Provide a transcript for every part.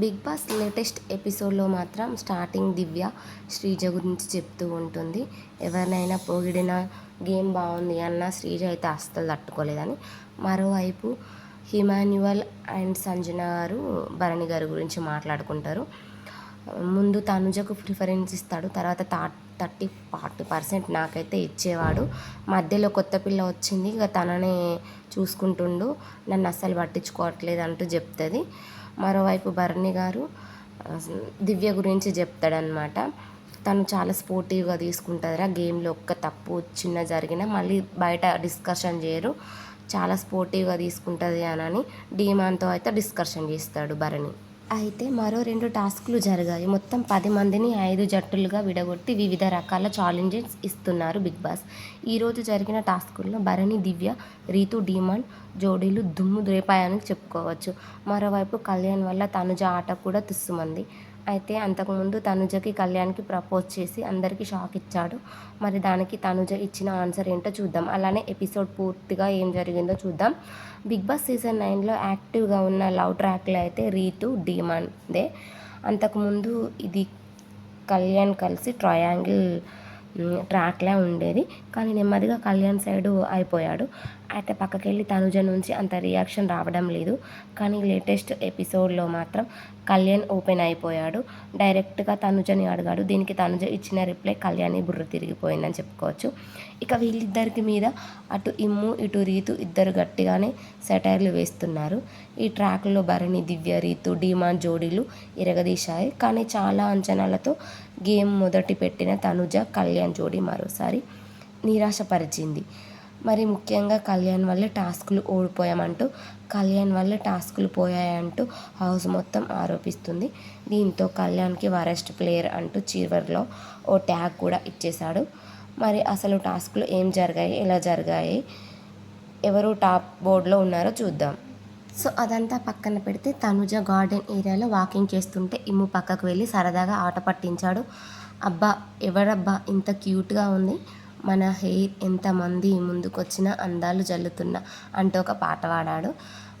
Big boss latest ఎపిసోడ్లో మాత్రం starting దివ్య శ్రీజ గురించి చెప్తూ ఉంటుంది. ఎవరినైనా పొగిడిన గేమ్ బాగుంది అన్న శ్రీజ అయితే అస్సలు తట్టుకోలేదని. మరోవైపు హిమాన్యువల్ అండ్ సంజన గారు భరణి గారి గురించి మాట్లాడుకుంటారు. ముందు తనుజకు ప్రిఫరెన్స్ ఇస్తాడు తర్వాత తా థర్టీ ఫార్టీ పర్సెంట్ నాకైతే ఇచ్చేవాడు. మధ్యలో కొత్త పిల్ల వచ్చింది ఇక తననే చూసుకుంటుండు. నన్ను అస్సలు పట్టించుకోవట్లేదు అంటూ చెప్తుంది. మరోవైపు భరణి గారు దివ్య గురించి చెప్తాడనమాట తను చాలా స్పోర్టివ్గా తీసుకుంటుందిరా గేమ్లో ఒక్క తప్పు చిన్న జరిగినా మళ్ళీ బయట డిస్కషన్ చేయరు. చాలా స్పోర్టివ్గా తీసుకుంటుంది అని డీమాన్తో అయితే డిస్కషన్ చేస్తాడు భరణి. అయితే మరో రెండు టాస్క్లు జరిగాయి. మొత్తం పది మందిని ఐదు జట్టులుగా విడగొట్టి వివిధ రకాల ఛాలెంజెస్ ఇస్తున్నారు బిగ్ బాస్. ఈరోజు జరిగిన టాస్కుల్లో భరణి దివ్య రీతు డీమాన్ జోడీలు దుమ్ము దురేపాయని చెప్పుకోవచ్చు. మరోవైపు కళ్యాణ్ వల్ల తనుజ ఆట కూడా తుస్సుమంది. అయితే అంతకుముందు తనుజకి కళ్యాణ్కి ప్రపోజ్ చేసి అందరికీ షాక్ ఇచ్చాడు. మరి దానికి తనుజ ఇచ్చిన ఆన్సర్ ఏంటో చూద్దాం. అలానే ఎపిసోడ్ పూర్తిగా ఏం జరిగిందో చూద్దాం. బిగ్ బాస్ సీజన్ నైన్లో యాక్టివ్గా ఉన్న లవ్ ట్రాక్లో అయితే రీతు డీమాన్దే అంతకుముందు ఇది కళ్యాణ్ కలిసి ట్రయాంగిల్ ట్రాక్లే ట్రాక్లా ఉండేది. కానీ నెమ్మదిగా కళ్యాణ్ సైడు అయిపోయాడు. అయితే పక్కకెళ్ళి తనుజ నుంచి అంత రియాక్షన్ రావడం లేదు. కానీ లేటెస్ట్ ఎపిసోడ్లో మాత్రం కళ్యాణ్ ఓపెన్ అయిపోయాడు. డైరెక్ట్గా తనుజని అడిగాడు. దీనికి తనుజ ఇచ్చిన రిప్లై కళ్యాణి బుర్ర తిరిగిపోయిందని చెప్పుకోవచ్చు. ఇక వీళ్ళిద్దరికి మీద అటు ఇమ్ము ఇటు రీతు ఇద్దరు గట్టిగానే సెటైర్లు వేస్తున్నారు. ఈ ట్రాక్లో భరణి దివ్య రీతు డీమాన్ జోడీలు ఇరగదీశాయి. కానీ చాలా అంచనాలతో గేమ్ మొదటి పెట్టిన తనుజ కళ్యాణ్ జోడీ మరోసారి నిరాశపరిచింది. మరి ముఖ్యంగా కళ్యాణ్ వల్లే టాస్కులు ఓడిపోయామంటూ కళ్యాణ్ వల్లే టాస్కులు పోయాయంటూ హౌస్ మొత్తం ఆరోపిస్తుంది. దీంతో కళ్యాణ్కి వరెస్ట్ ప్లేయర్ అంటూ చివర్లో ఓ ట్యాగ్ కూడా ఇచ్చేశాడు. మరి అసలు టాస్కులు ఏం జరిగాయి ఎలా జరిగాయి ఎవరు టాప్ బోర్డులో ఉన్నారో చూద్దాం. సో అదంతా పక్కన పెడితే తనుజ గార్డెన్ ఏరియాలో వాకింగ్ చేస్తుంటే ఇమ్ము పక్కకు వెళ్ళి సరదాగా ఆట పట్టించాడు. అబ్బా ఎవరబ్బా ఇంత క్యూట్గా ఉంది. మన హెయిర్ ఎంతమంది ముందుకొచ్చినా అందాలు జల్లుతున్నా అంటూ ఒక పాట పాడాడు.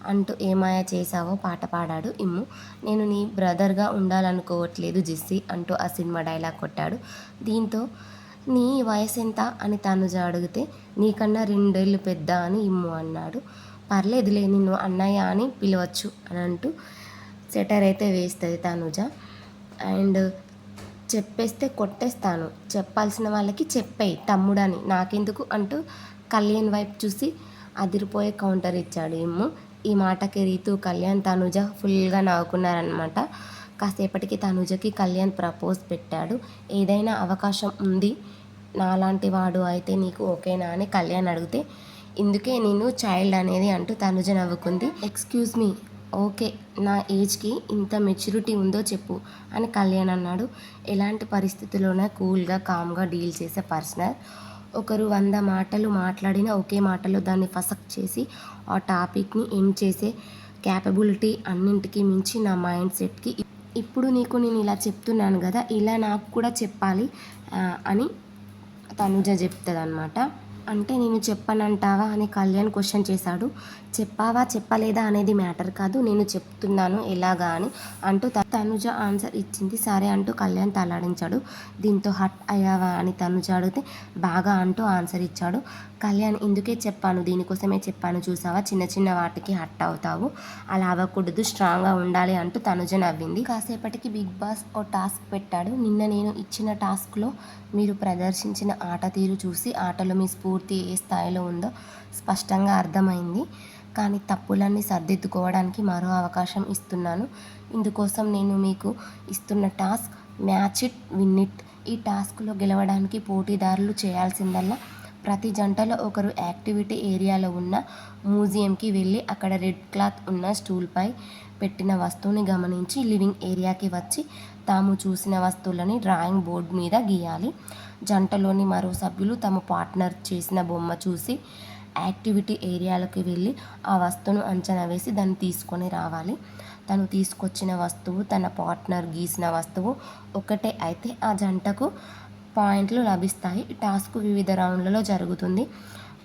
అంటూ ఏమాయ చేసావో పాట పాడాడు ఇమ్ము. నేను నీ బ్రదర్గా ఉండాలనుకోవట్లేదు జిస్సి అంటూ ఆ సినిమా డైలాగ్ కొట్టాడు. దీంతో నీ వయసు ఎంత అని తనుజ అడిగితే నీకన్నా రెండేళ్ళు పెద్ద అని ఇమ్ము అన్నాడు. పర్లేదులే నిన్ను అన్నయ్య అని పిలవచ్చు అని అంటూ సెటర్ అయితే వేస్తుంది తనుజ. అండ్ చెప్పేస్తే కొట్టేస్తాను. చెప్పాల్సిన వాళ్ళకి చెప్పేయి తమ్ముడని. నాకెందుకు అంటూ కళ్యాణ్ వైపు చూసి అదిరిపోయే కౌంటర్ ఇచ్చాడు ఇమ్ము. ఈ మాటకి రీతు కళ్యాణ్ తనుజ ఫుల్గా నవ్వుకున్నారనమాట కాసేపటికి తనుజకి కళ్యాణ్ ప్రపోజ్ పెట్టాడు. ఏదైనా అవకాశం ఉంది నాలాంటి వాడు అయితే నీకు ఓకేనా అని కళ్యాణ్ అడిగితే ఇందుకే నేను చైల్డ్ అనేది అంటూ తనుజ నవ్వుకుంది. ఎక్స్క్యూజ్ మీ ఓకే నా ఏజ్కి ఇంత మెచ్యూరిటీ ఉందో చెప్పు అని కళ్యాణ్ అన్నాడు. ఎలాంటి పరిస్థితుల్లోనే కూల్గా కామ్గా డీల్ చేసే పర్సనల్. ఒకరు వంద మాటలు మాట్లాడినా ఒకే మాటలో దాన్ని ఫసక్ చేసి ఆ టాపిక్ని ఎండ్ చేసే క్యాపబిలిటీ అన్నింటికి మించి నా మైండ్ సెట్కి ఇప్పుడు నీకు నేను ఇలా చెప్తున్నాను కదా ఇలా నాకు కూడా చెప్పాలి అని తనుజ చెప్తుంది అనమాట అంటే నేను చెప్పనంటావా అని కళ్యాణ్ క్వశ్చన్ చేశాడు. చెప్పావా చెప్పలేదా అనేది మ్యాటర్ కాదు నేను చెప్తున్నాను ఎలాగా అని అంటూ తనుజ ఆన్సర్ ఇచ్చింది. సరే అంటూ కళ్యాణ్ తలాడించాడు. దీంతో హట్ అయ్యావా? అని తనుజ అడిగితే బాగా అంటూ ఆన్సర్ ఇచ్చాడు. కళ్యాణ్ ఇందుకే చెప్పాను దీనికోసమే చెప్పాను చూసావా? చిన్న చిన్న వాటికి హట్ అవుతావు. అలా అవ్వకూడదు స్ట్రాంగ్గా ఉండాలి అంటూ తనుజ నవ్వింది. కాసేపటికి బిగ్ బాస్ ఓ టాస్క్ పెట్టాడు. నిన్న నేను ఇచ్చిన టాస్క్లో మీరు ప్రదర్శించిన ఆట తీరు చూసి ఆటలో మీ స్ఫూర్తి ఏ స్థాయిలో ఉందో స్పష్టంగా అర్థమైంది. కానీ తప్పులన్నీ సర్దిద్దుకోవడానికి మరో అవకాశం ఇస్తున్నాను. ఇందుకోసం నేను మీకు ఇస్తున్న task match it win it. ఈ టాస్క్లో గెలవడానికి పోటీదారులు చేయాల్సిందల్లా ప్రతి జంటలో ఒకరు యాక్టివిటీ ఏరియాలో ఉన్న మ్యూజియంకి వెళ్ళి అక్కడ రెడ్ క్లాత్ ఉన్న స్టూల్పై పెట్టిన వస్తువుని గమనించి లివింగ్ ఏరియాకి వచ్చి తాము చూసిన వస్తువులని డ్రాయింగ్ బోర్డు మీద గీయాలి. జంటలోని మరో సభ్యులు తమ పార్ట్నర్ చేసిన బొమ్మ చూసి యాక్టివిటీ ఏరియాలోకి వెళ్ళి ఆ వస్తువును అంచనా వేసి దాన్ని తీసుకొని రావాలి. తను తీసుకొచ్చిన వస్తువు తన పార్ట్నర్ గీసిన వస్తువు ఒకటే అయితే ఆ జంటకు పాయింట్లు లభిస్తాయి. టాస్క్ వివిధ రౌండ్లలో జరుగుతుంది.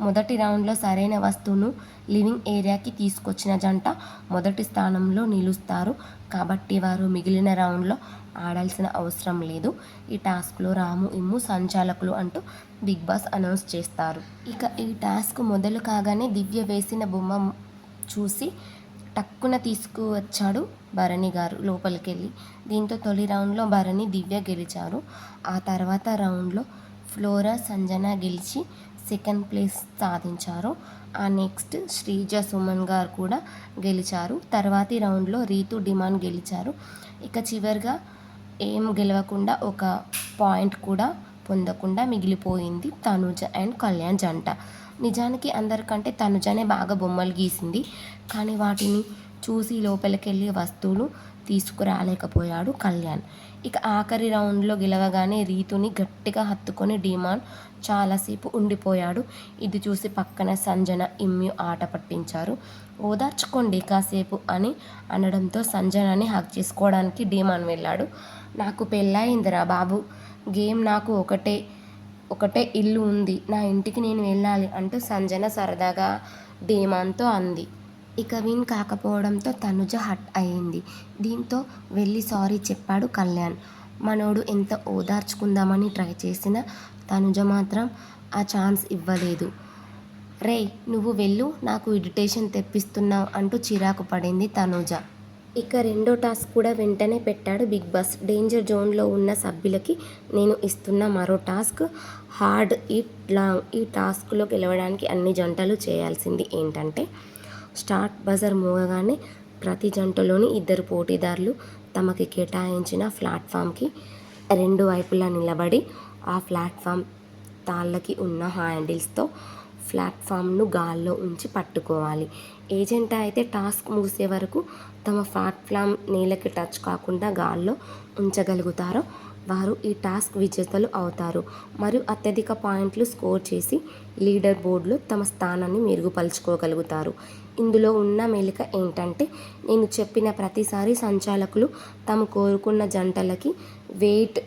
మొదటి రౌండ్లో సరైన వస్తువును లివింగ్ ఏరియాకి తీసుకొచ్చిన జంట మొదటి స్థానంలో నిలుస్తారు. కాబట్టి వారు మిగిలిన రౌండ్లో ఆడాల్సిన అవసరం లేదు. ఈ టాస్క్లో రాము ఇమ్ము సంచాలకులు అంటూ బిగ్ బాస్ అనౌన్స్ చేస్తారు. ఇక ఈ టాస్క్ మొదలు కాగానే దివ్య వేసిన బొమ్మ చూసి టక్కున తీసుకువచ్చాడు భరణి గారు లోపలికి వెళ్ళి దీంతో తొలి రౌండ్లో భరణి దివ్య గెలిచారు. ఆ తర్వాత రౌండ్లో ఫ్లోరా సంజన గెలిచి సెకండ్ ప్లేస్ సాధించారు. ఆ నెక్స్ట్ శ్రీజ సుమన్ గారు కూడా గెలిచారు. తర్వాతి రౌండ్లో రీతు డిమాండ్ గెలిచారు. ఇక చివరిగా ఏం గెలవకుండా ఒక పాయింట్ కూడా పొందకుండా మిగిలిపోయింది తనుజ అండ్ కళ్యాణ్ జంట. నిజానికి అందరికంటే తనుజనే బాగా బొమ్మలు గీసింది. కానీ వాటిని చూసి లోపలికెళ్ళి వస్తువులు తీసుకురాలేకపోయాడు కళ్యాణ్. ఇక ఆఖరి రౌండ్లో గెలవగానే రీతుని గట్టిగా హత్తుకొని డిమాన్ చాలాసేపు ఉండిపోయాడు. ఇది చూసి పక్కన సంజన ఇమ్యు ఆట పట్టించారు. ఓదార్చుకోండి కాసేపు అని అనడంతో సంజనని హక్ చేసుకోవడానికి డీమాన్ వెళ్ళాడు. నాకు పెళ్ళయిందిరా బాబు గేమ్ నాకు ఒకటే ఒకటే ఇల్లు ఉంది నా ఇంటికి నేను వెళ్ళాలి అంటూ సంజన సరదాగా డీమాన్తో అంది. ఇక విన్ కాకపోవడంతో తనుజ హట్ అయింది దీంతో వెళ్ళి సారీ చెప్పాడు కళ్యాణ్. మనోడు ఎంత ఓదార్చుకుందామని ట్రై చేసినా తనుజ మాత్రం ఆ ఛాన్స్ ఇవ్వలేదు. రే నువ్వు వెళ్ళు నాకు ఇరిటేషన్ తెప్పిస్తున్నావు అంటూ చిరాకు పడింది తనుజ. ఇక రెండో టాస్క్ కూడా వెంటనే పెట్టాడు బిగ్ బాస్. డేంజర్ జోన్లో ఉన్న సభ్యులకి నేను ఇస్తున్న మరో టాస్క్ హార్డ్ ఇట్ లాంగ్ ఈ టాస్క్లో గెలవడానికి అన్ని జంటలు చేయాల్సింది ఏంటంటే స్టార్ట్ బజర్ మోగగానే ప్రతి జంటలోని ఇద్దరు పోటీదారులు తమకి కేటాయించిన ప్లాట్ఫామ్కి రెండు వైపులా నిలబడి ఆ ప్లాట్ఫామ్ తాళ్ళకి ఉన్న హ్యాండిల్స్తో ప్లాట్ఫామ్ను గాల్లో ఉంచి పట్టుకోవాలి. ఏజెంట్ అయితే టాస్క్ ముగిసే వరకు తమ ప్లాట్ఫామ్ నేలకి టచ్ కాకుండా గాల్లో ఉంచగలుగుతారో వారు ఈ టాస్క్ విజేతలు అవుతారు. మరియు అత్యధిక పాయింట్లు స్కోర్ చేసి లీడర్ బోర్డులో తమ స్థానాన్ని మెరుగుపరుచుకోగలుగుతారు. ఇందులో ఉన్న మెలిక ఏంటంటే నేను చెప్పిన ప్రతిసారి సంచాలకులు తాము కోరుకున్న జంటలకి వెయిట్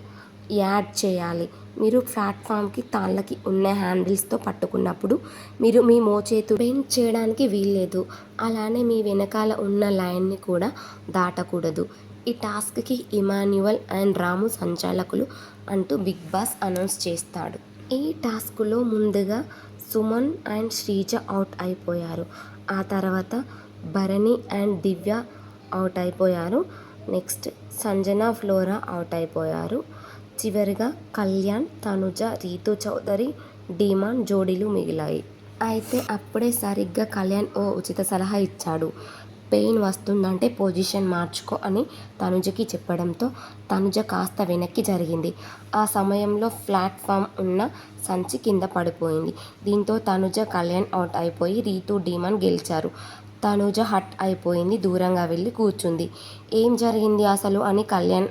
యాడ్ చేయాలి. మీరు ప్లాట్ఫామ్కి తాళ్ళకి ఉన్న హ్యాండిల్స్తో పట్టుకున్నప్పుడు మీరు మీ మోచేతు బెండ్ చేయడానికి వీల్లేదు. అలానే మీ వెనకాల ఉన్న లైన్ని కూడా దాటకూడదు. ఈ టాస్క్కి ఇమాన్యువల్ అండ్ రాము సంచాలకులు అంటూ బిగ్ బాస్ అనౌన్స్ చేస్తాడు. ఈ టాస్క్లో ముందుగా సుమన్ అండ్ శ్రీజ అవుట్ అయిపోయారు. ఆ తర్వాత భరణి అండ్ దివ్య అవుట్ అయిపోయారు. నెక్స్ట్ సంజన ఫ్లోరా అవుట్ అయిపోయారు. చివరిగా కళ్యాణ్ తనుజ రీతు చౌదరి డీమాన్ జోడీలు మిగిలాయి. అయితే అప్పుడే సరిగ్గా కళ్యాణ్ ఓ ఉచిత సలహా ఇచ్చాడు. పెయిన్ వస్తుందంటే పొజిషన్ మార్చుకో అని తనుజకి చెప్పడంతో తనుజ కాస్త వెనక్కి జరిగింది. ఆ సమయంలో ప్లాట్ఫామ్ ఉన్న సంచి కింద పడిపోయింది. దీంతో తనుజ కళ్యాణ్ అవుట్ అయిపోయి రీతు డీమాన్ గెలిచారు. తనుజ హట్ అయిపోయింది దూరంగా వెళ్ళి కూర్చుంది. ఏం జరిగింది అసలు అని కళ్యాణ్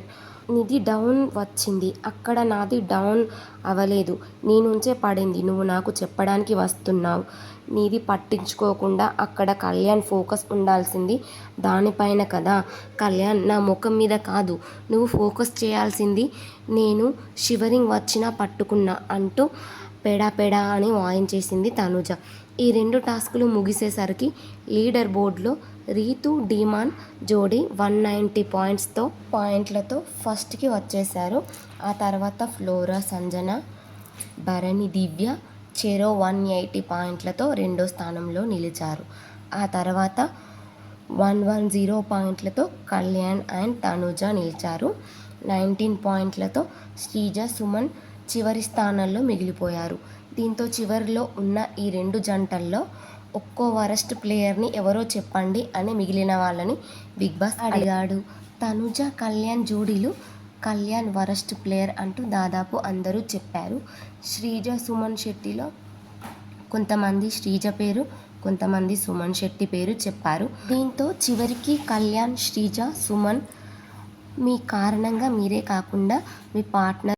నీది డౌన్ వచ్చింది. అక్కడ నాది డౌన్ అవ్వలేదు నీ నుంచే పడింది. నువ్వు నాకు చెప్పడానికి వస్తున్నావు. నీది పట్టించుకోకుండా అక్కడ కళ్యాణ్ ఫోకస్ ఉండాల్సింది దానిపైన కదా. కళ్యాణ్ నా ముఖం మీద కాదు. నువ్వు ఫోకస్ చేయాల్సింది నేను షివరింగ్ వచ్చినా పట్టుకున్నా అంటూ పెడా పెడా అని వాయించేసింది తనుజ. ఈ రెండు టాస్కులు ముగిసేసరికి లీడర్ బోర్డులో రీతు డీమాన్ జోడీ వన్ నైంటీ పాయింట్స్తో పాయింట్లతో ఫస్ట్కి వచ్చేశారు. ఆ తర్వాత ఫ్లోరా సంజన భరణి దివ్య చెరో వన్ ఎయిటీ పాయింట్లతో రెండో స్థానంలో నిలిచారు. ఆ తర్వాత వన్ వన్ జీరో పాయింట్లతో కళ్యాణ్ అండ్ తనుజ నిలిచారు. నైన్టీన్ పాయింట్లతో శ్రీజ సుమన్ చివరి స్థానాల్లో మిగిలిపోయారు. దీంతో చివరిలో ఉన్న ఈ రెండు జంటల్లో ఒక్కో వరస్ట్ ప్లేయర్ని ఎవరో చెప్పండి అని మిగిలిన వాళ్ళని బిగ్ బాస్ అడిగాడు. తనుజ కళ్యాణ్ జోడీలు కళ్యాణ్ వరస్ట్ ప్లేయర్ అంటూ దాదాపు అందరూ చెప్పారు. శ్రీజ సుమన్ శెట్టిలో కొంతమంది శ్రీజ పేరు కొంతమంది సుమన్ శెట్టి పేరు చెప్పారు. దీంతో చివరికి కళ్యాణ్ శ్రీజ సుమన్ మీ కారణంగా మీరే కాకుండా మీ పార్ట్నర్